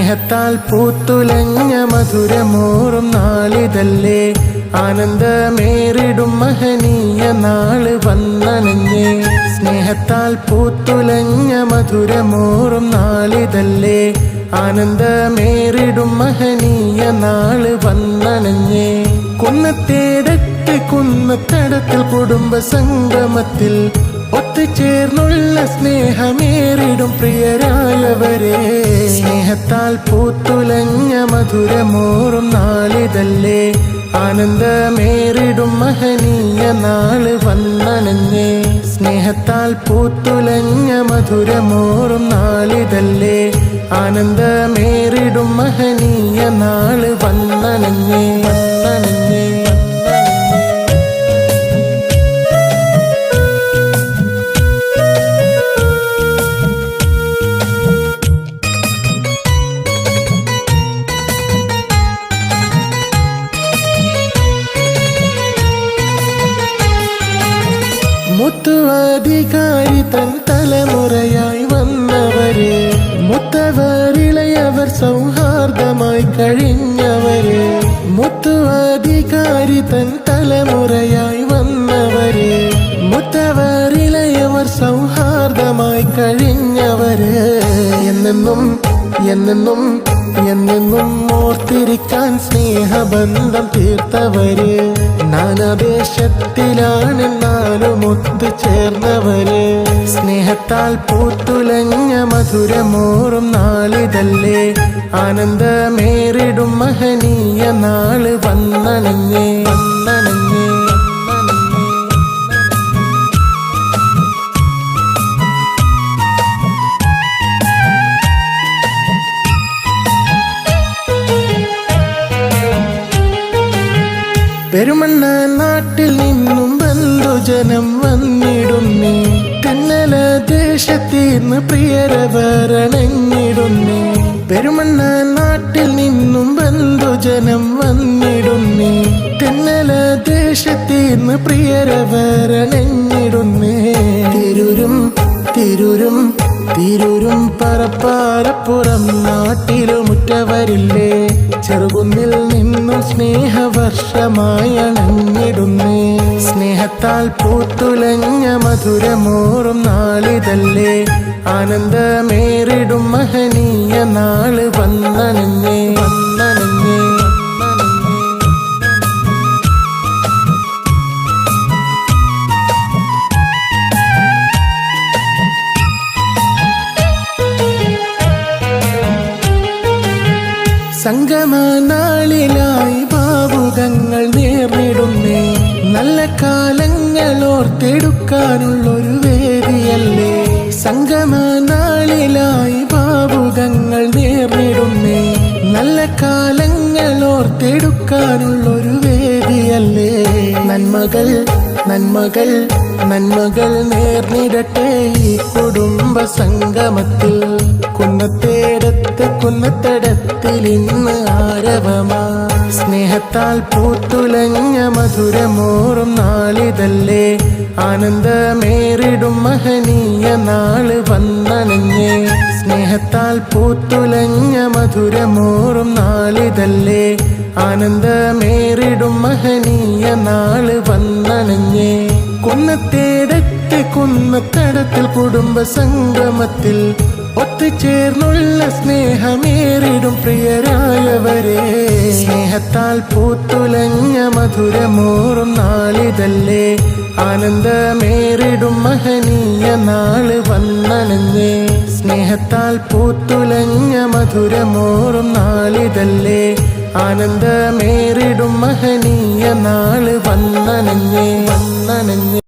സ്നേഹത്താൽ പൂത്തുലഞ്ഞ മധുരമോറും നാളിതല്ലേ. ആനന്ദമേറിടും മഹനീയ നാൾ വന്നണഞ്ഞേ സ്നേഹത്താൽ പൂത്തുലഞ്ഞ മധുരമോറും നാളിതല്ലേ. ആനന്ദമേറിടും മഹനീയ നാൾ വന്നണഞ്ഞേ കുന്നത്തേടത്ത് കുന്നത്തടത്തിൽ കുടുംബ സംഗമത്തിൽ ഒത്തുചേർന്നുള്ള സ്നേഹമേറിടും പ്രിയരായവരെ. സ്നേഹത്താൽ പൂത്തുലഞ്ഞ മധുരമോറും നാളിതല്ലേ. ആനന്ദമേറിടും മഹനീയ നാൾ വന്നണഞ്ഞേ സ്നേഹത്താൽ പൂത്തുലഞ്ഞ മധുരമോറും നാളിതല്ലേ. ആനന്ദമേറിടും മഹനീയ നാൾ വന്നണഞ്ഞേ മുത്തുവാധികാരി തൻ തലമുറയായി വന്നവരെ മുത്തവരിളയവർ സൗഹാർദ്ദമായി കഴിഞ്ഞവരെ മുത്തുവാധികാരി തൻ തലമുറയായി വന്നവരെ മുത്തവരിളയവർ സൗഹാർദ്ദമായി കഴിഞ്ഞവര്. എന്നെന്നും എന്നെന്നും എന്നെന്നും ഓർത്തിരിക്കാൻ സ്നേഹബന്ധം തീർത്തവര്. നാനദേശത്തിലാണെന്നാലും ഒത്തുചേർന്നവര് സ്നേഹത്താൽ പൂത്തുലഞ്ഞ മധുരമോറും നാളിതല്ലേ. ആനന്ദമേറിടും മഹനീയ നാൾ വന്നണഞ്ഞേ വന്നണഞ്ഞേ പെരുമണ്ണ നാട്ടിൽ നിന്നും ബന്ധുജനം വന്നിടുന്നേ തെന്നല ദേശത്തീർന്ന് പ്രിയരവരണഞ്ഞിടുന്നേ പെരുമണ്ണ നാട്ടിൽ നിന്നും ബന്ധുജനം വന്നിടുന്നേ തെന്നല ദേശത്തീർന്ന് പ്രിയരവരണഞ്ഞിടുന്നേ തിരുരും തിരുരും തിരൂരും പറപ്പാരപ്പുറം നാട്ടിലുമുറ്റവരില്ലേ? ചെറുകുന്നിൽ നിന്നും സ്നേഹവർഷമായി അണഞ്ഞിടുന്നേ. സ്നേഹത്താൽ പൂത്തുലഞ്ഞ മധുരമോറും നാളിതല്ലേ. ആനന്ദമേറിടും മഹനീയ നാൾ വന്നണഞ്ഞേ സംഗമനാളിലായി ഭാവുകങ്ങൾ നേർന്നിടുന്നേ. നല്ല കാലങ്ങൾ ഓർത്തെടുക്കാനുള്ളൊരു വേദിയല്ലേ. സംഗമനാളിലായി ഭാവുകങ്ങൾ നേർന്നിടുന്നേ. നല്ല കാലങ്ങൾ ഓർത്തെടുക്കാനുള്ളൊരു വേദിയല്ലേ. നന്മകൾ നന്മകൾ നന്മകൾ നേർന്നിടട്ടെ ഈ കുടുംബ സംഗമത്തിൽ. കുന്നത്തേടത്ത് കുന്നത്തടത്തിൽ ഇന്ന് ആരവമാ. സ്നേഹത്താൽ പൂത്തുലഞ്ഞ മധുരമോറും നാളിതല്ലേ. ആനന്ദമേറിടും മഹനീയ നാൾ വന്നണഞ്ഞേ സ്നേഹത്താൽ പൂത്തുലഞ്ഞ മധുരമോറും നാളിതല്ലേ. ആനന്ദമേറിടും മഹനീയ നാൾ വന്നണഞ്ഞേ കുന്നത്തേടത്ത് കുന്നത്തടത്തിൽ കുടുംബ സംഗമത്തിൽ ഒത്തുചേർന്നുള്ള സ്നേഹമേറിടും പ്രിയരായവരെ. സ്നേഹത്താൽ പൂത്തുലഞ്ഞ മധുരമോറും നാളിതല്ലേ. ആനന്ദമേറിടും മഹനീയ നാൾ വന്നണഞ്ഞേ സ്നേഹത്താൽ പൂത്തുലഞ്ഞ മധുരമോറും നാളിതല്ലേ. ആനന്ദമേറിടും മഹനീയ നാൾ വന്നനഞ്ഞേ വന്നണഞ്ഞേ